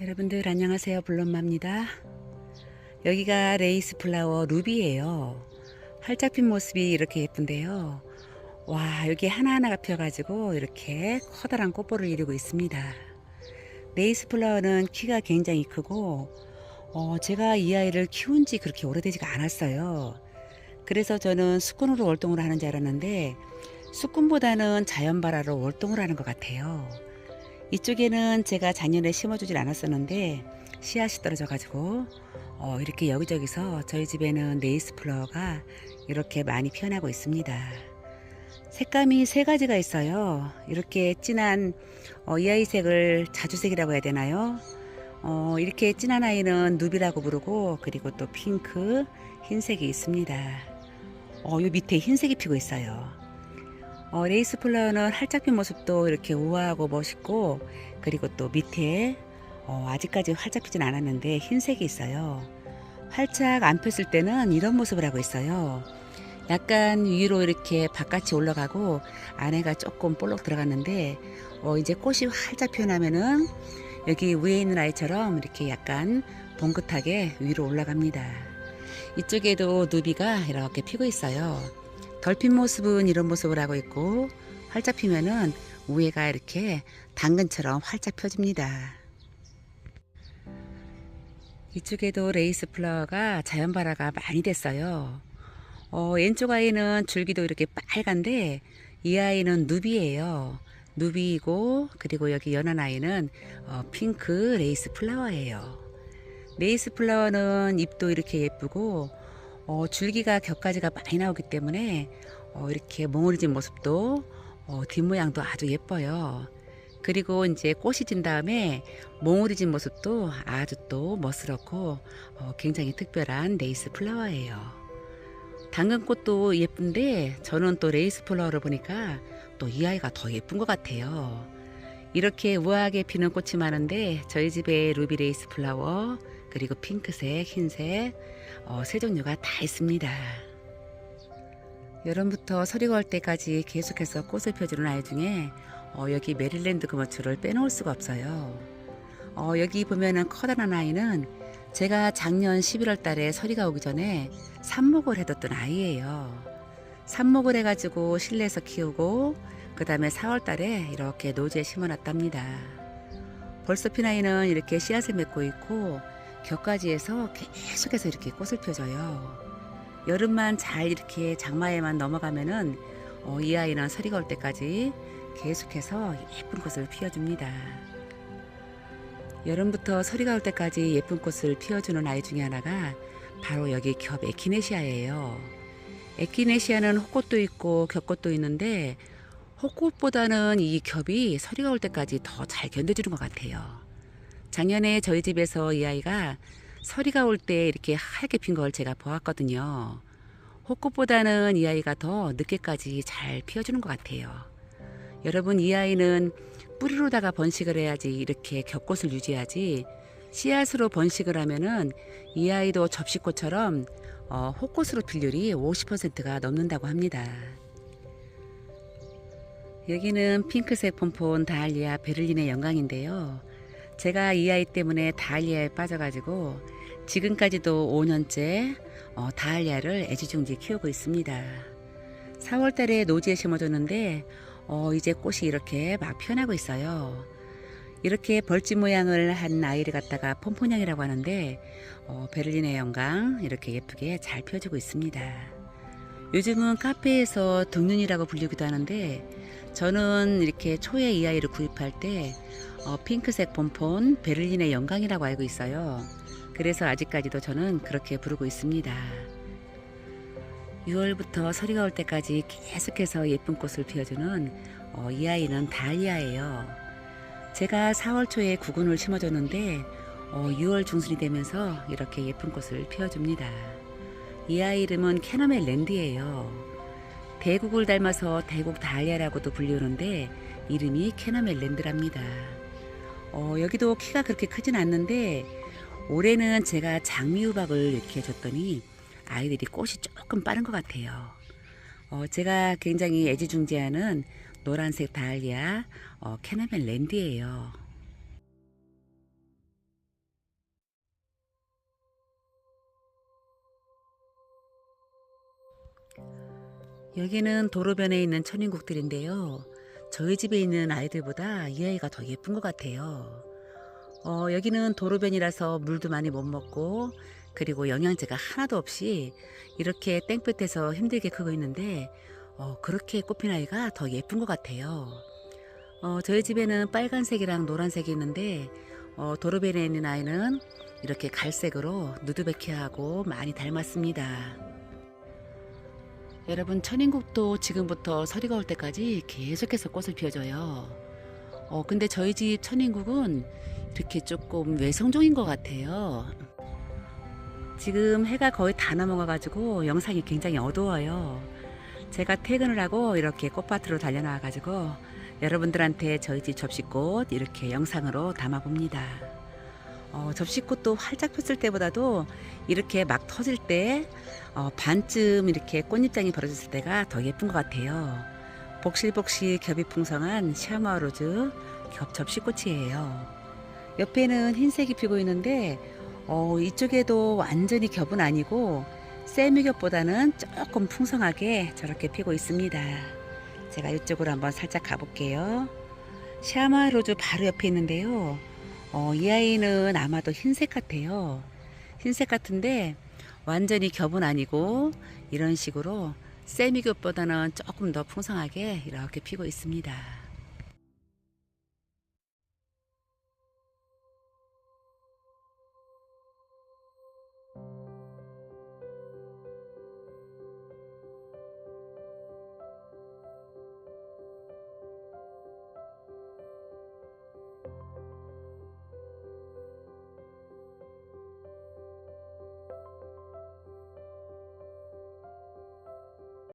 여러분들 안녕하세요. 블론마입니다. 여기가 레이스 플라워 루비예요. 활짝 핀 모습이 이렇게 예쁜데요. 와 여기 하나하나가 펴가지고 이렇게 커다란 꽃볼을 이루고 있습니다. 레이스 플라워는 키가 굉장히 크고 어, 제가 이 아이를 키운 지 그렇게 오래되지가 않았어요. 그래서 저는 수꾼으로 월동을 하는 줄 알았는데 수꾼보다는 자연발화로 월동을 하는 것 같아요 이쪽에는 제가 작년에 심어주질 않았었는데 씨앗이 떨어져 가지고 어, 이렇게 여기저기서 저희 집에는 네이스 플라워가 이렇게 많이 피어나고 있습니다. 색감이 세 가지가 있어요. 이렇게 진한 어, 이 아이 색을 자주색이라고 해야 되나요? 어, 이렇게 진한 아이는 누비라고 부르고 그리고 또 핑크, 흰색이 있습니다. 어, 요 밑에 흰색이 피고 있어요. 어, 레이스 플라워는 활짝 핀 모습도 이렇게 우아하고 멋있고 그리고 또 밑에 어, 아직까지 활짝 피진 않았는데 흰색이 있어요. 활짝 안 폈을 때는 이런 모습을 하고 있어요. 약간 위로 이렇게 바깥이 올라가고 안에가 조금 볼록 들어갔는데 어, 이제 꽃이 활짝 피어나면은 여기 위에 있는 아이처럼 이렇게 약간 봉긋하게 위로 올라갑니다. 이쪽에도 누비가 이렇게 피고 있어요. 덜 핀 모습은 이런 모습을 하고 있고 활짝 피면은 위에가 이렇게 당근처럼 활짝 펴집니다. 이쪽에도 레이스 플라워가 자연 발화가 많이 됐어요. 어, 왼쪽 아이는 줄기도 이렇게 빨간데 이 아이는 누비예요. 누비이고 그리고 여기 연한 아이는 어, 핑크 레이스 플라워예요. 레이스 플라워는 잎도 이렇게 예쁘고 어, 줄기가 겹가지가 많이 나오기 때문에 어, 이렇게 몽우리진 모습도 어, 뒷모양도 아주 예뻐요. 그리고 이제 꽃이 진 다음에 몽우리진 모습도 아주 또 멋스럽고 어, 굉장히 특별한 레이스 플라워예요. 당근꽃도 예쁜데 저는 또 레이스 플라워를 보니까 또 이 아이가 더 예쁜 것 같아요. 이렇게 우아하게 피는 꽃이 많은데 저희 집에 루비 레이스 플라워 그리고 핑크색, 흰색 어, 세 종류가 다 있습니다. 여름부터 서리가 올 때까지 계속해서 꽃을 펴주는 아이 중에 어, 여기 메릴랜드 금어초를 빼놓을 수가 없어요. 어, 여기 보면은 커다란 아이는 제가 작년 11월 달에 서리가 오기 전에 삽목을 해뒀던 아이예요. 삽목을 해가지고 실내에서 키우고 그 다음에 4월 달에 이렇게 노지에 심어놨답니다. 벌써 핀 아이는 이렇게 씨앗을 맺고 있고 격가지에서 계속해서 이렇게 꽃을 펴줘요. 여름만 잘 이렇게 장마에만 넘어가면은 어, 이 아이는 서리가 올 때까지 계속해서 예쁜 꽃을 피워줍니다. 여름부터 서리가 올 때까지 예쁜 꽃을 피워주는 아이 중에 하나가 바로 여기 겹 에키네시아예요. 에키네시아는 호꽃도 있고 겹꽃도 있는데 호꽃보다는 이 겹이 서리가 올 때까지 더 잘 견뎌주는 것 같아요. 작년에 저희 집에서 이 아이가 서리가 올 때 이렇게 하얗게 핀 걸 제가 보았거든요. 호꽃보다는 이 아이가 더 늦게까지 잘 피워주는 것 같아요. 여러분 이 아이는 뿌리로다가 번식을 해야지 이렇게 겹꽃을 유지하지 씨앗으로 번식을 하면은 이 아이도 접시꽃처럼 어, 호꽃으로 필률이 50%가 넘는다고 합니다. 여기는 핑크색 폼폰 다알리아 베를린의 영광인데요. 제가 이 아이 때문에 다알리아에 빠져가지고 지금까지도 5년째 어, 다알리아를 애지중지 키우고 있습니다. 4월 달에 노지에 심어줬는데 어, 이제 꽃이 이렇게 막 피어나고 있어요. 이렇게 벌집 모양을 한 아이를 갖다가 폼포냥이라고 하는데 어, 베를린의 영광 이렇게 예쁘게 잘 펴지고 있습니다. 요즘은 카페에서 등륜이라고 불리기도 하는데 저는 이렇게 초에 이 아이를 구입할 때 어, 핑크색 폼폰 베를린의 영광이라고 알고 있어요. 그래서 아직까지도 저는 그렇게 부르고 있습니다. 6월부터 서리가 올 때까지 계속해서 예쁜 꽃을 피워주는 어, 이 아이는 다리아예요. 제가 4월 초에 구근을 심어줬는데 어, 6월 중순이 되면서 이렇게 예쁜 꽃을 피워줍니다. 이 아이 이름은 캐너멜 랜드예요. 대국을 닮아서 대국 다리아라고도 불리우는데 이름이 캐너멜 랜드랍니다. 어, 여기도 키가 그렇게 크진 않는데 올해는 제가 장미우박을 이렇게 줬더니 아이들이 꽃이 조금 빠른 것 같아요. 어, 제가 굉장히 애지중지하는 노란색 다알리아 어, 캐나멜 랜드예요. 여기는 도로변에 있는 천인국들인데요. 저희 집에 있는 아이들보다 이 아이가 더 예쁜 것 같아요. 어, 여기는 도로변이라서 물도 많이 못 먹고 그리고 영양제가 하나도 없이 이렇게 땡볕에서 힘들게 크고 있는데 어, 그렇게 꽃핀 아이가 더 예쁜 것 같아요. 어, 저희 집에는 빨간색이랑 노란색이 있는데 어, 도로변에 있는 아이는 이렇게 갈색으로 누드베키하고 많이 닮았습니다. 여러분 천인국도 지금부터 서리가 올 때까지 계속해서 꽃을 피워줘요. 어, 근데 저희 집 천인국은 이렇게 조금 외성종인 것 같아요. 지금 해가 거의 다 넘어가가지고 영상이 굉장히 어두워요. 제가 퇴근을 하고 이렇게 꽃밭으로 달려나와가지고 여러분들한테 저희 집 접시꽃 이렇게 영상으로 담아봅니다. 어, 접시꽃도 활짝 폈을 때보다도 이렇게 막 터질 때 어, 반쯤 이렇게 꽃잎장이 벌어졌을 때가 더 예쁜 것 같아요. 복실복실 겹이 풍성한 샤마로즈 겹 접시꽃이에요. 옆에는 흰색이 피고 있는데 어, 이쪽에도 완전히 겹은 아니고 세미겹보다는 조금 풍성하게 저렇게 피고 있습니다. 제가 이쪽으로 한번 살짝 가볼게요. 샤마 로즈 바로 옆에 있는데요. 어, 이 아이는 아마도 흰색 같아요. 흰색 같은데 완전히 겹은 아니고 이런 식으로 세미겹보다는 조금 더 풍성하게 이렇게 피고 있습니다.